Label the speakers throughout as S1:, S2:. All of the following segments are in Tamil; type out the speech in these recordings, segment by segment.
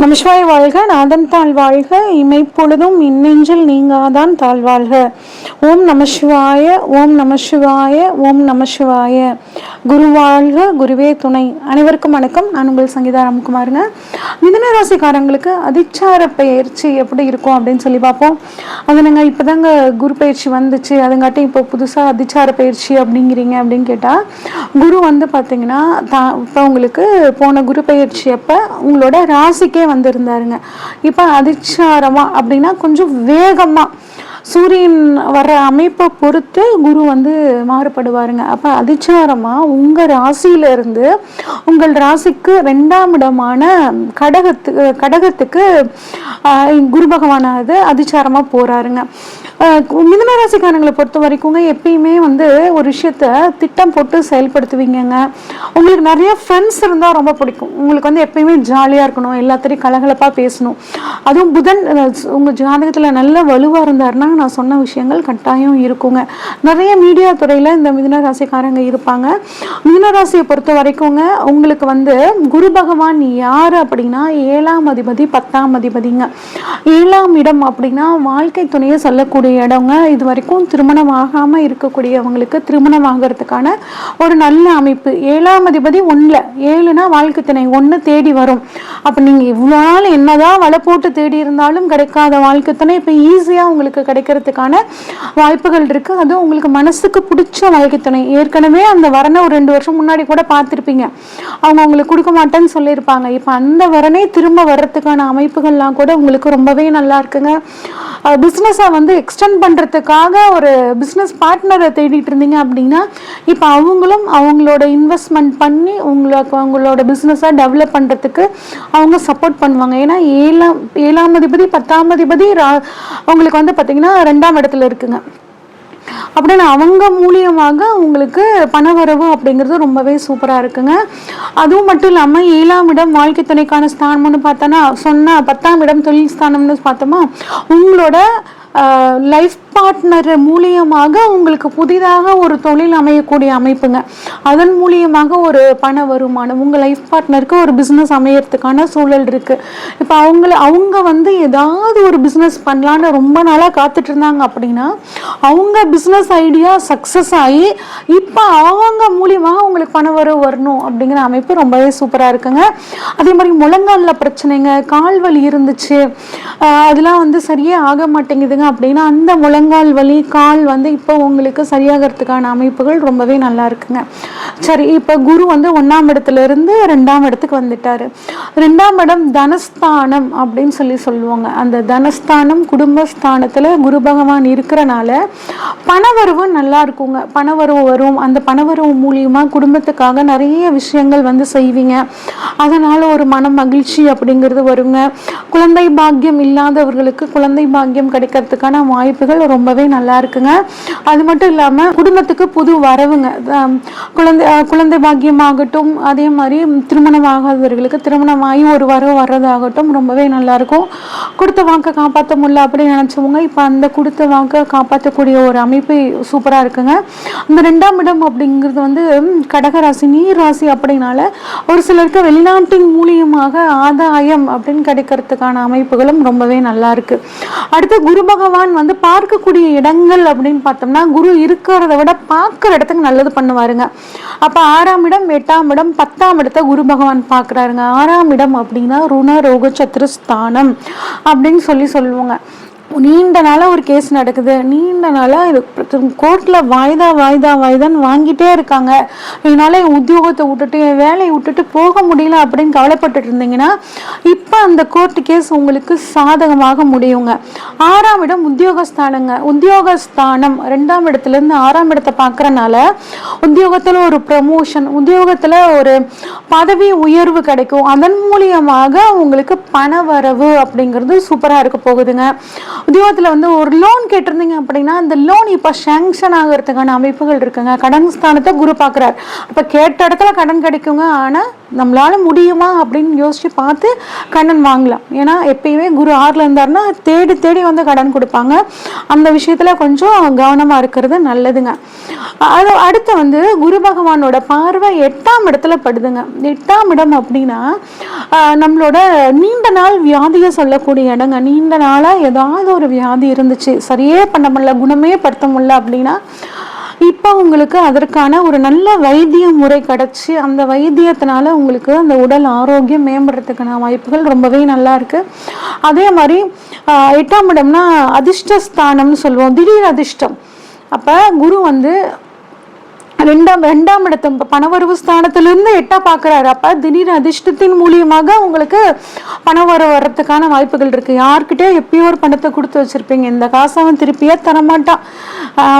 S1: நமசிவாய் வாழ்க நாதன் தாழ் வாழ்க இமைப்பொழுதும் இன்னெஞ்சில் நீங்காதான் தாழ் வாழ்க. ஓம் நமசிவாய ஓம் நமசிவாய ஓம் நமசிவாய குரு வாழ்க குருவே துணை. அனைவருக்கும் வணக்கம். நான் உங்கள் சங்கீதா ராம்குமாருங்க. மிதன ராசிக்காரங்களுக்கு அதிச்சார பயிற்சி எப்படி இருக்கும் அப்படின்னு சொல்லி பார்ப்போம். அது நாங்கள் இப்போதாங்க குரு பயிற்சி வந்துச்சு. அதுங்காட்டி இப்போ புதுசாக அதிச்சார பயிற்சி அப்படிங்கிறீங்க அப்படின்னு கேட்டால் குரு வந்து பார்த்தீங்கன்னா தா இப்போ உங்களுக்கு போன குரு பயிற்சி அப்போ உங்களோட ராசிக்கே வந்திருந்தாருங்க. இப்போ அதிச்சாரமா அப்படின்னா கொஞ்சம் வேகமாக சூரியன் வர்ற அமைப்பை பொறுத்து குரு வந்து மாறுபடுவாருங்க. அப்போ அதிச்சாரமாக உங்கள் ராசியிலிருந்து உங்கள் ராசிக்கு ரெண்டாம் இடமான கடகத்து கடகத்துக்கு ஆஹ், குரு பகவானாவது அதிச்சாரமாக போகிறாருங்க மிதுன ராசிக்காரங்களை பொறுத்த வரைக்குங்க எப்பயுமே வந்து ஒரு விஷயத்த திட்டம் போட்டு செயல்படுத்துவீங்கங்க. உங்களுக்கு நிறைய ஃப்ரெண்ட்ஸ் இருந்தால் ரொம்ப பிடிக்கும். உங்களுக்கு வந்து எப்பயுமே ஜாலியாக இருக்கணும் எல்லாத்தையும் கலகலப்பாக பேசணும். அதுவும் புதன் உங்கள் ஜாதகத்தில் நல்ல வலுவாக இருந்தாருன்னா நான் சொன்ன விஷயங்கள் கட்டாயம் இருக்குங்க. நிறைய மீடியா துறையில் இந்த மிதுன ராசிக்காரங்க இருப்பாங்க. மிதுன ராசியை பொறுத்த வரைக்குங்க உங்களுக்கு வந்து குரு பகவான் யார் அப்படின்னா ஏழாம் அதிபதி பத்தாம் அதிபதிங்க. ஏழாம் இடம் அப்படின்னா வாழ்க்கை துணையை சொல்லக்கூடிய இடங்க இது வரைக்கும் திருமணம் ஆகாமல் இருக்கக்கூடியவங்களுக்கு திருமணம் ஆகிறதுக்கான ஒரு நல்ல அமைப்பு. ஏழாம் அதிபதி ஒன்றில் ஏழுனா வாழ்க்கை திணை ஒன்று தேடி வரும். அப்போ நீங்கள் இவ்வளோ நாள் என்னதான் வலை போட்டு தேடி இருந்தாலும் கிடைக்காத வாழ்க்கை திணை இப்போ ஈஸியாக உங்களுக்கு கிடைக்கிறதுக்கான வாய்ப்புகள் இருக்குது அதுவும் உங்களுக்கு மனசுக்கு பிடிச்ச வாழ்க்கை துணை. ஏற்கனவே அந்த வரனை ஒரு ரெண்டு வருஷம் முன்னாடி கூட பார்த்துருப்பீங்க. அவங்க உங்களுக்கு கொடுக்க மாட்டேன்னு சொல்லியிருப்பாங்க. இப்போ அந்த வரனே திரும்ப வர்றதுக்கான அமைப்புகள்லாம் கூட உங்களுக்கு ரொம்பவே நல்லா இருக்குங்க. பிஸ்னஸை வந்து எக்ஸ்டெண்ட் பண்ணுறதுக்காக ஒரு பிஸ்னஸ் பார்ட்னரை தேடிட்டு இருந்தீங்க அப்படின்னா இப்போ அவங்களும் அவங்களோட இன்வெஸ்ட்மெண்ட் பண்ணி உங்களுக்கு அவங்களோட பிஸ்னஸை டெவலப் பண்ணுறதுக்கு அவங்க சப்போர்ட் பண்ணுவாங்க. ஏன்னா ஏழாம் ஏழாம் அதிபதி பத்தாம் அதிபதி ரா- அவங்களுக்கு வந்து பார்த்தீங்கன்னா ரெண்டாம் இடத்துல இருக்குங்க. அப்படின்னு அவங்க மூலியமாக உங்களுக்கு பணவரவு அப்படிங்கிறது ரொம்பவே சூப்பராக இருக்குங்க. அதுவும் மட்டும் இல்லாமல் ஏழாம் இடம் வாழ்க்கை துணைக்கான ஸ்தானம்னு பார்த்தோன்னா சொன்ன பத்தாம் இடம் தொழில் ஸ்தானம்னு பார்த்தோமா உங்களோட லைஃப் பார்ட்னர் மூலியமாக உங்களுக்கு புதிதாக ஒரு தொழில் அமையக்கூடிய அமைப்புங்க. அதன் மூலியமாக ஒரு பண வருமானம் உங்கள் லைஃப் பார்ட்னருக்கு ஒரு பிஸ்னஸ் அமையறதுக்கான சூழல் இருக்குது இப்போ அவங்கள அவங்க வந்து ஏதாவது ஒரு பிஸ்னஸ் பண்ணலான்னு ரொம்ப நாளாக காத்துட்டு இருந்தாங்க அப்படின்னா அவங்க பிஸ்னஸ் ஐடியா சக்ஸஸ் ஆகி இப்போ அவங்க மூலியமாக உங்களுக்கு பண வரவு வரணும் அப்படிங்கிற அமைப்பு ரொம்பவே சூப்பராக இருக்குங்க. அதே மாதிரி முழங்காலில் பிரச்சனைங்க கால் வலி இருந்துச்சு. அதெல்லாம் வந்து சரியே ஆக மாட்டேங்குதுங்க. அப்படின்னா அந்த முழங்கால் வலி கால் வந்து இப்போ உங்களுக்கு சரியாகிறதுக்கான அமைப்புகள் ரொம்பவே நல்லா இருக்குங்க. சரி இப்போ குரு வந்து ஒன்றாம் இடத்துல இருந்து ரெண்டாம் இடத்துக்கு வந்துட்டாரு. ரெண்டாம் இடம் தனஸ்தானம் அப்படின்னு சொல்லி சொல்லுவாங்க. அந்த தனஸ்தானம் குடும்பஸ்தானத்தில் குரு பகவான் இருக்கிறனால பணவரவு நல்லா இருக்குங்க. பணவரவு வரும். அந்த பணவரவு மூலியமாக குடும்பத்துக்காக நிறைய விஷயங்கள் வந்து செய்வீங்க. அதனால் ஒரு மன மகிழ்ச்சி அப்படிங்கிறது வருங்க. குழந்தை பாக்கியம் இல்லாதவர்களுக்கு குழந்தை பாக்கியம் கிடைக்கிறது கிடைக்கிறதுக்கான வாய்ப்புகள் ரொம்பவே நல்லா இருக்குங்க. அது மட்டும் இல்லாமல் குடும்பத்துக்கு புது வரவுங்க குழந்தை குழந்தை பாக்கியம் ஆகட்டும் அதே மாதிரி திருமணம் ஆகாதவர்களுக்கு திருமணம் ஒரு வரவு வர்றதாகட்டும் ரொம்பவே நல்லா இருக்கும். கொடுத்த வாக்கை காப்பாற்ற முடியல அப்படின்னு நினச்சவங்க இப்போ அந்த கொடுத்த வாக்கை காப்பாற்றக்கூடிய ஒரு அமைப்பு சூப்பராக இருக்குங்க. அந்த ரெண்டாம் இடம் அப்படிங்கிறது வந்து கடகராசி நீர் ராசி அப்படின்னால ஒரு சிலருக்கு வெளிநாட்டின் மூலியமாக ஆதாயம் அப்படின்னு கிடைக்கிறதுக்கான அமைப்புகளும் ரொம்பவே நல்லா இருக்கு. அடுத்து குருபக பகவான் வந்து பார்க்கக்கூடிய இடங்கள் அப்படின்னு பார்த்தோம்னா குரு இருக்கிறத விட பார்க்குற இடத்துக்கு நல்லது பண்ணுவாருங்க. அப்போ ஆறாம் இடம் எட்டாம் இடம் பத்தாம் இடத்த குரு பகவான் பார்க்குறாருங்க. ஆறாம் இடம் அப்படின்னா ருண ரோக சத்ருஸ்தானம் அப்படின்னு சொல்லி சொல்லுவாங்க. நீண்ட நாளாக ஒரு கேஸ் நடக்குது. நீண்ட நாளாக இது கோர்ட்டில் வாய்தா வாய்தா வாய்தான்னு வாங்கிட்டே இருக்காங்க. என்னால் என் உத்தியோகத்தை விட்டுட்டு என் வேலையை விட்டுட்டு போக முடியல அப்படின்னு கவலைப்பட்டுட்டு இருந்தீங்கன்னா இப்போ அந்த கோர்ட்டு கேஸ் உங்களுக்கு சாதகமாக முடியுங்க. ஆறாம் இடம் உத்தியோகஸ்தானங்க. உத்தியோகஸ்தானம் ரெண்டாம் இடத்துலேருந்து ஆறாம் இடத்தை பார்க்குறனால உத்தியோகத்தில் ஒரு ப்ரமோஷன் உத்தியோகத்தில் ஒரு பதவி உயர்வு கிடைக்கும். அதன் மூலியமாக உங்களுக்கு பண வரவு அப்படிங்கிறது சூப்பராக இருக்க போகுதுங்க. உத்தியோகத்தில் வந்து ஒரு லோன் கேட்டிருந்தீங்க அப்படின்னா அந்த லோன் இப்போ சேங்ஷன் ஆகிறதுக்கான அமைப்புகள் இருக்குங்க. கடன் ஸ்தானத்தை குரு பார்க்குறாரு. அப்போ கேட்ட இடத்துல கடன் கிடைக்குங்க. ஆனால் நம்மளால முடியுமா அப்படின்னு யோசிச்சு பார்த்து கடன் வாங்கலாம். ஏன்னா எப்பயுமே குரு ஆறில் இருந்தாருன்னா தேடி தேடி வந்து கடன் கொடுப்பாங்க. அந்த விஷயத்தில் கொஞ்சம் கவனமாக இருக்கிறது நல்லதுங்க. அது அடுத்து வந்து குரு பகவானோட பார்வை எட்டாம் இடத்துல படுதுங்க. எட்டாம் இடம் அப்படின்னா நம்மளோட நீண்ட நாள் வியாதியை சொல்லக்கூடிய இடங்க. நீண்ட நாளாக ஏதாவது ஒரு வியாதி இருந்துச்சு. சரியே பண்ண முடியல குணமே படுத்த முடியல அப்படின்னா இப்போ உங்களுக்கு அதற்கான ஒரு நல்ல வைத்திய முறை கிடச்சி அந்த வைத்தியத்தினால உங்களுக்கு அந்த உடல் ஆரோக்கியம் மேம்படுறதுக்கான வாய்ப்புகள் ரொம்பவே நல்லா இருக்குது அதே மாதிரி எட்டாம் இடம்னா அதிர்ஷ்டஸ்தானம்னு சொல்லுவோம். திடீர் அதிர்ஷ்டம். அப்போ குரு வந்து ரெண்டாம் ரெண்டாம் இடத்தம். பணவரவு ஸ்தானத்திலிருந்து எட்டா பார்க்குறாரு. அப்போ திடீர் அதிர்ஷ்டத்தின் மூலியமாக உங்களுக்கு பணவரவு வர்றதுக்கான வாய்ப்புகள் இருக்குது யார்கிட்டயோ எப்பயோ ஒரு பணத்தை கொடுத்து வச்சிருப்பீங்க. இந்த காசை அவன் திருப்பியே தரமாட்டான்.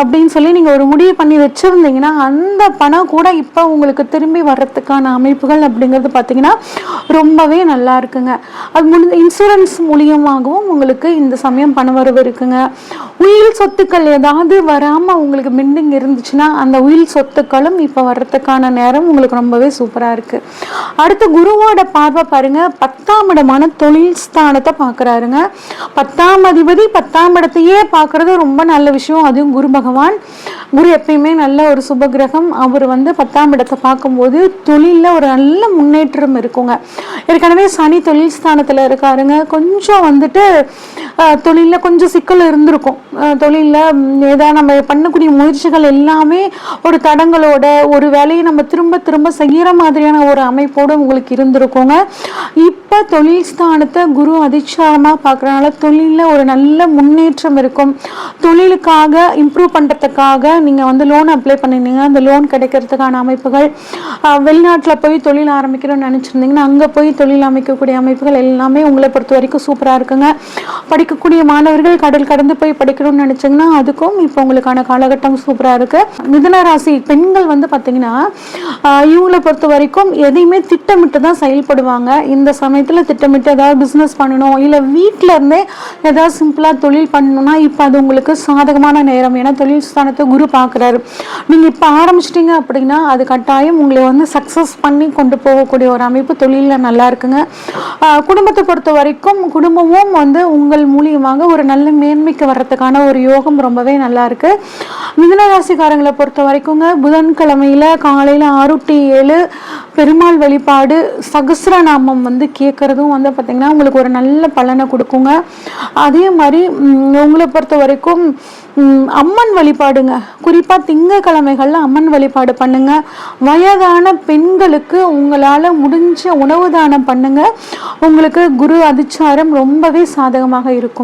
S1: அப்படின்னு சொல்லி நீங்கள் ஒரு முடிவு பண்ணி வச்சுருந்தீங்கன்னா அந்த பணம் கூட இப்போ உங்களுக்கு திரும்பி வர்றதுக்கான அமைப்புகள் அப்படிங்கிறது பார்த்தீங்கன்னா ரொம்பவே நல்லா இருக்குங்க. அது முடிஞ்ச இன்சூரன்ஸ் மூலியமாகவும் உங்களுக்கு இந்த சமயம் பணவரவு இருக்குங்க. உயில் சொத்துக்கள் ஏதாவது வராமல் உங்களுக்கு பெண்டிங் இருந்துச்சுன்னா அந்த உயில் சொத்து சொத்துக்களும் இப்போ வர்றதுக்கான நேரம் உங்களுக்கு ரொம்பவே சூப்பராக இருக்கு. அடுத்து குருவோட பார்வை பாருங்க. பத்தாம் இடமான தொழில் ஸ்தானத்தை பார்க்குறாருங்க. பத்தாம் அதிபதி பத்தாம் இடத்தையே பார்க்குறது ரொம்ப நல்ல விஷயம். அதுவும் குரு பகவான். குரு எப்பயுமே நல்ல ஒரு சுபகிரகம் அவர் வந்து பத்தாம் இடத்தை பார்க்கும்போது தொழிலில் ஒரு நல்ல முன்னேற்றம் இருக்குங்க. ஏற்கனவே சனி தொழில் ஸ்தானத்தில் இருக்காருங்க. கொஞ்சம் வந்துட்டு தொழிலில் கொஞ்சம் சிக்கல் இருந்திருக்கும். தொழிலில் ஏதாவது நம்ம பண்ணக்கூடிய முயற்சிகள் எல்லாமே ஒரு படங்களோட ஒரு வேலையை நம்ம திரும்ப திரும்ப செய்கிற மாதிரியான ஒரு அமைப்போடு உங்களுக்கு இருந்திருக்குங்க. இப்போ தொழில் ஸ்தானத்தை குரு அதிச்சாரமாக பார்க்குறனால தொழிலில் ஒரு நல்ல முன்னேற்றம் இருக்கும். தொழிலுக்காக இம்ப்ரூவ் பண்ணுறதுக்காக நீங்கள் வந்து லோன் அப்ளை பண்ணிருந்தீங்க. அந்த லோன் கிடைக்கிறதுக்கான அமைப்புகள் வெளிநாட்டில் போய் தொழில் ஆரம்பிக்கணும்னு நினச்சிருந்தீங்கன்னா அங்கே போய் தொழில் அமைக்கக்கூடிய அமைப்புகள் எல்லாமே உங்களை பொறுத்த வரைக்கும் சூப்பராக இருக்குங்க. படிக்கக்கூடிய மாணவர்கள் கடல் கடந்து போய் படிக்கணும்னு நினச்சிங்கன்னா அதுக்கும் இப்போ உங்களுக்கான காலகட்டம் சூப்பராக இருக்குது மிதுன ராசி பெண்கள் வந்து பார்த்தீங்கன்னா இவங்களை பொறுத்த வரைக்கும் எதையுமே திட்டமிட்டு தான் செயல்படுவாங்க. இந்த சமயத்தில் திட்டமிட்டு ஏதாவது பிஸ்னஸ் பண்ணணும் இல்லை வீட்டில் இருந்தே ஏதாவது சிம்பிளாக தொழில் பண்ணணும்னா இப்போ அது உங்களுக்கு சாதகமான நேரம். ஏன்னா தொழில் ஸ்தானத்தை குரு பார்க்குறாரு நீங்கள் இப்போ ஆரம்பிச்சிட்டிங்க அப்படின்னா அது கட்டாயம் உங்களை வந்து சக்ஸஸ் பண்ணி கொண்டு போகக்கூடிய ஒரு அமைப்பு தொழிலில் நல்லா இருக்குங்க. குடும்பத்தை பொறுத்த வரைக்கும் குடும்பமும் வந்து உங்கள் மூலியமாக ஒரு நல்ல மேன்மைக்கு வர்றதுக்கான ஒரு யோகம் ரொம்பவே நல்லா இருக்கு. மிதனராசிக்காரங்களை பொறுத்த வரைக்குங்க புதன்கிழமையில காலையில் ஆறு டு ஏழு பெருமாள் வழிபாடு சகசிரநாமம் வந்து கேட்குறதும் வந்து பார்த்திங்கன்னா உங்களுக்கு ஒரு நல்ல பலனை கொடுக்குங்க. அதே மாதிரி உங்களை பொறுத்த வரைக்கும் அம்மன் வழிபாடுங்க. குறிப்பாக திங்கக்கிழமைகளில் அம்மன் வழிபாடு பண்ணுங்க. வயதான பெண்களுக்கு உங்களால் முடிஞ்ச உணவு தானம் பண்ணுங்க. உங்களுக்கு குரு அதிச்சாரம் ரொம்பவே சாதகமாக இருக்கும்.